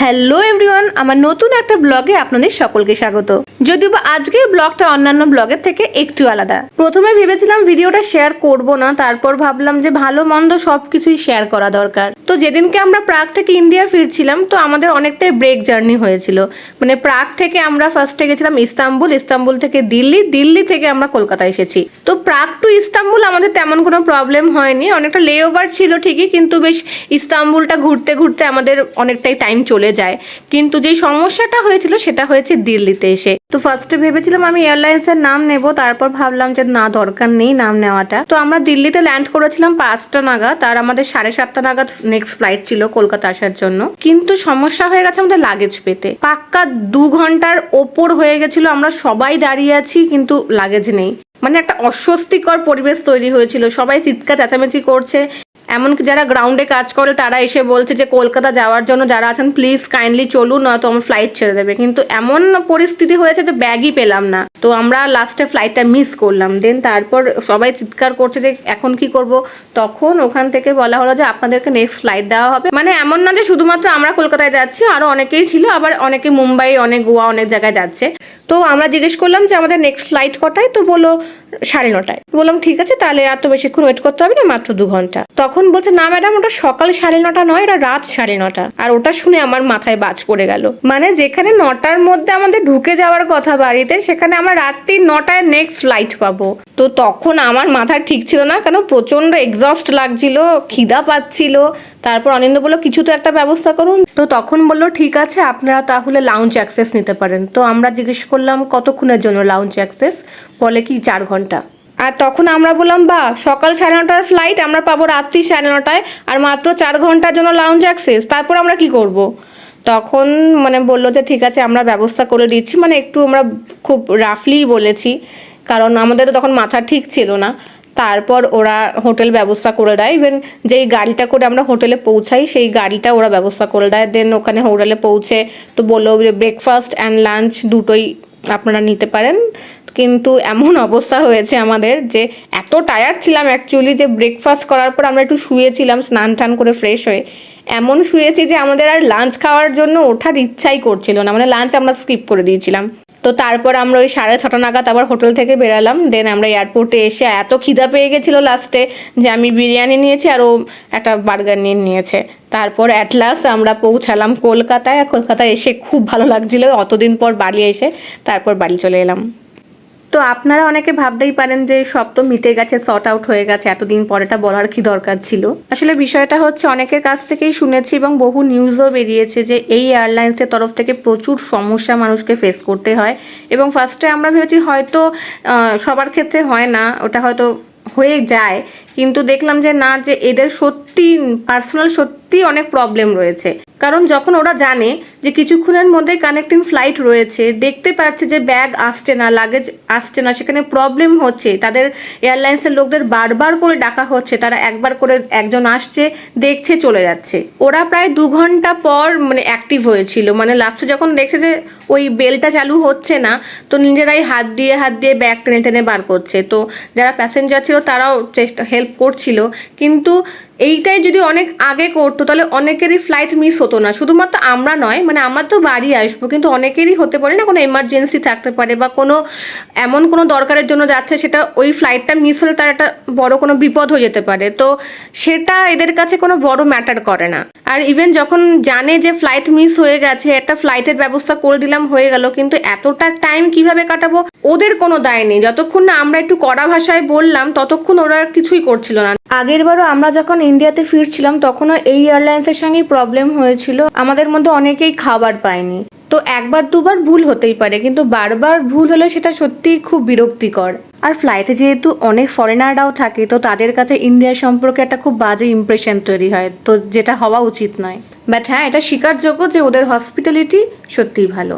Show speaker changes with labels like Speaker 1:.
Speaker 1: Hello everyone, আমার নতুন একটা ব্লগে আপনাদের সকলকে স্বাগত। যদিও বা আজকের ব্লগটা অন্যান্য ব্লগের থেকে একটু আলাদা। প্রথমে ভেবেছিলাম ভিডিওটা শেয়ার করব না, তারপর ভাবলাম যে ভালো মন্দ সব কিছুই শেয়ার করা দরকার। তো যেদিনকে আমরা প্রাগ থেকে ইন্ডিয়া ফিরছিলাম, তো আমাদের অনেকটাই ব্রেক জার্নি হয়েছিল। মানে প্রাগ থেকে আমরা ফার্স্টে গেছিলাম ইস্তাম্বুল ইস্তাম্বুল থেকে দিল্লি দিল্লি থেকে আমরা কলকাতা এসেছি। তো প্রাগ টু ইস্তাম্বুল আমাদের তেমন কোনো প্রবলেম হয়নি, অনেকটা লে ওভার ছিল ঠিকই, কিন্তু বেশ ইস্তাম্বুলটা ঘুরতে ঘুরতে আমাদের অনেকটাই টাইম চলে যায়। কিন্তু যে সমস্যাটা হয়েছিল সেটা হয়েছে দিল্লিতে এসে। তো ফার্স্টে ভেবেছিলাম আমি এয়ারলাইন্সের নাম নেব, তারপর ভাবলাম যে না, দরকার নেই নাম নেওয়াটা। তো আমরা দিল্লিতে ল্যান্ড করেছিলাম পাঁচটা নাগাদ, আর আমাদের সাড়ে সাতটা নাগাদ নেক্সট ফ্লাইট ছিল কলকাতা আসার জন্য। কিন্তু সমস্যা হয়ে গেছে আমাদের লাগেজ পেতে। পাক্কা দু ঘণ্টার ওপর হয়ে গেছিল, আমরা সবাই দাঁড়িয়ে আছি, কিন্তু লাগেজ নেই। মানে একটা অস্বস্তিকর পরিবেশ তৈরি হয়েছিল, সবাই চিৎকার, চেঁচামেচি করছে। এমনকি যারা গ্রাউন্ডে কাজ করে, তারা এসে বলছে যে, কলকাতা যাওয়ার জন্য যারা আছেন প্লিজ কাইন্ডলি চলুন, নয়তো আমার ফ্লাইট ছেড়ে দেবে। কিন্তু এমন পরিস্থিতি হয়েছে যে ব্যাগই পেলাম না। তো আমরা লাস্টে ফ্লাইটটা মিস করলাম। দেন তারপর সবাই চিৎকার করছে যে, এখন কি করব? তখন ওখান থেকে বলা হলো যে, আপনাদেরকে নেক্সট ফ্লাইট দেওয়া হবে। মানে এমন না যে, শুধুমাত্র আমরা কলকাতায় যাচ্ছি আরও অনেকেই ছিল, আবার অনেকে মুম্বাই, অনেক গোয়া, অনেক জায়গায় যাচ্ছে। তো আমরা জিজ্ঞেস করলাম যে, আমাদের নেক্সট ফ্লাইট কটায়? তো বলল, সাড়ে নটায়। বললাম, ঠিক আছে, তাহলে আর তো বেশিক্ষণ ওয়েট করতে হবে না, মাত্র দু ঘণ্টা। তখন বলছে, না ম্যাডাম ওটা সকাল সাড়ে নটা নয় এটা রাত সাড়ে নটা। আর ওটা শুনে আমার মাথায় বাজ পড়ে গেল। মানে যেখানে নটার মধ্যে আমাদের ঢুকে যাওয়ার কথা বাড়িতে, সেখানে আমরা রাত্রি নটায় নেক্সট ফ্লাইট পাবো। তো তখন আমার মাথা ঠিক ছিল না, কেন প্রচণ্ড এক্সস্ট লাগছিল, খিদা পাচ্ছিল। তারপর অনিন্দ বলল, কিছু তো একটা ব্যবস্থা করুন। তো তখন বলল, ঠিক আছে, আপনারা তাহলে লাউঞ্জ অ্যাক্সেস নিতে পারেন। তো আমরা জিজ্ঞেস করলাম, কতক্ষণের জন্য লাউঞ্জ অ্যাক্সেস বলে কি, চার ঘণ্টা। আর তখন আমরা বললাম বা সকাল সাড়ে নটার ফ্লাইট আমরা পাবো রাত্রি সাড়ে নটায়, আর মাত্র চার ঘণ্টার জন্য লাউঞ্জ অ্যাক্সেস তারপর আমরা কি করব। তখন মানে বলল যে, ঠিক আছে, আমরা ব্যবস্থা করে দিচ্ছি। মানে একটু আমরা খুব রাফলি বলেছি। কারণ আমাদের তো তখন মাথা ঠিক ছিল না। তারপর ওরা হোটেল ব্যবস্থা করে দেয়। ইভেন যেই গাড়িটা করে আমরা হোটেলে পৌঁছাই, সেই গাড়িটা ওরা ব্যবস্থা করে দেয়। দেন ওখানে হোটেলে পৌঁছে তো বলল যে ব্রেকফাস্ট অ্যান্ড লাঞ্চ দুটোই আপনারা নিতে পারেন। কিন্তু এমন অবস্থা হয়েছে আমাদের যে, এত টায়ার্ড ছিলাম অ্যাকচুয়ালি যে ব্রেকফাস্ট করার পর আমরা একটু শুয়েছিলাম স্নান টান করে ফ্রেশ হয়ে। এমন শুয়েছি যে আমাদের আর লাঞ্চ খাওয়ার জন্য ওঠার ইচ্ছাই করছিল না। মানে লাঞ্চ আমরা স্কিপ করে দিয়েছিলাম। তো তারপর আমরা ওই সাড়ে ছটা নাগাদ আবার হোটেল থেকে বেরালাম। দেন আমরা এয়ারপোর্টে এসে এত খিদা পেয়ে গেছিল লাস্টে যে আমি বিরিয়ানি নিয়েছি আর ও একটা বার্গার নিয়ে নিয়েছে। তারপর অ্যাট লাস্ট আমরা পৌঁছালাম কলকাতায়। কলকাতায় এসে খুব ভালো লাগছিল। অতদিন পর বাড়ি এসে তারপর বাড়ি চলে এলাম। তো আপনারা অনেকে ভাবতেই পারেন যে সব তো মিটে গেছে শর্ট আউট হয়ে গেছে, এতদিন পরেটা বলার কি দরকার ছিল? আসলে বিষয়টা হচ্ছে অনেকের কাছ থেকেই শুনেছি এবং বহু নিউজও বেরিয়েছে যে এই এয়ারলাইন্সের তরফ থেকে প্রচুর সমস্যা মানুষকে ফেস করতে হয় এবং ফার্স্টে আমরা ভেবেছি হয়তো সবার ক্ষেত্রে হয় না, ওটা হয়তো হয়ে যায়, কিন্তু দেখলাম যে না, যে এদের সত্যি পার্সোনাল সত্যি অনেক প্রবলেম রয়েছে। কারণ যখন ওরা জানে যে কিছুক্ষণের মধ্যে কানেক্টিং ফ্লাইট রয়েছে, দেখতে পাচ্ছে যে ব্যাগ আসছে না লাগেজ আসছে না, সেখানে প্রবলেম হচ্ছে, তাদের এয়ারলাইন্সের লোকদের বারবার করে ডাকা হচ্ছে, তারা একবার করে একজন আসছে, দেখছে, চলে যাচ্ছে। ওরা প্রায় দু ঘণ্টা পর মানে অ্যাক্টিভ হয়েছিল মানে লাস্টে যখন দেখছে যে ওই বেলটা চালু হচ্ছে না, তো নিজেরাই হাত দিয়ে হাত দিয়ে ব্যাগ টেনে টেনে বার করছে। তো যারা প্যাসেঞ্জার ছিল, তারাও চেষ্টা হেল্প করছিল, কিন্তু এইটাই যদি অনেক আগে করতো, তাহলে অনেকেরই ফ্লাইট মিস হতো না। শুধুমাত্র আমরা নয় মানে আমরা তো বাড়ি আসব, কিন্তু অনেকেরই হতে পারে না কোনো এমার্জেন্সি থাকতে পারে বা কোনো, এমন কোনো দরকারের জন্য যাচ্ছে সেটা ওই ফ্লাইটটা মিস হলে তার একটা বড় কোনো বিপদ হয়ে যেতে পারে। তো সেটা এদের কাছে কোনো বড় ম্যাটার করে না। আর ইভেন যখন জানে যে ফ্লাইট মিস হয়ে গেছে, একটা ফ্লাইটের ব্যবস্থা করে দিলাম, হয়ে গেল, কিন্তু এতটা টাইম কীভাবে কাটাবো, ওদের কোনো দায় নেই। যতক্ষণ না আমরা একটু কড়া ভাষায় বললাম, ততক্ষণ ওরা কিছুই করছিল না। আগের বারও আমরা যখন ইন্ডিয়াতে ফিরছিলাম, তখনও এই এয়ারলাইন্সের সঙ্গেই প্রবলেম হয়েছিল। আমাদের মধ্যে অনেকেই খাবার পায়নি। তো একবার দুবার ভুল হতেই পারে, কিন্তু বারবার ভুল হলে সেটা সত্যিই খুব বিরক্তিকর। আর ফ্লাইটে যেহেতু অনেক ফরেনাররাও থাকে, তো তাদের কাছে ইন্ডিয়া সম্পর্কে একটা খুব বাজে ইমপ্রেশন তৈরি হয়, তো যেটা হওয়া উচিত নয়। বাট হ্যাঁ এটা স্বীকারযোগ্য যে ওদের হসপিটালিটি সত্যিই ভালো।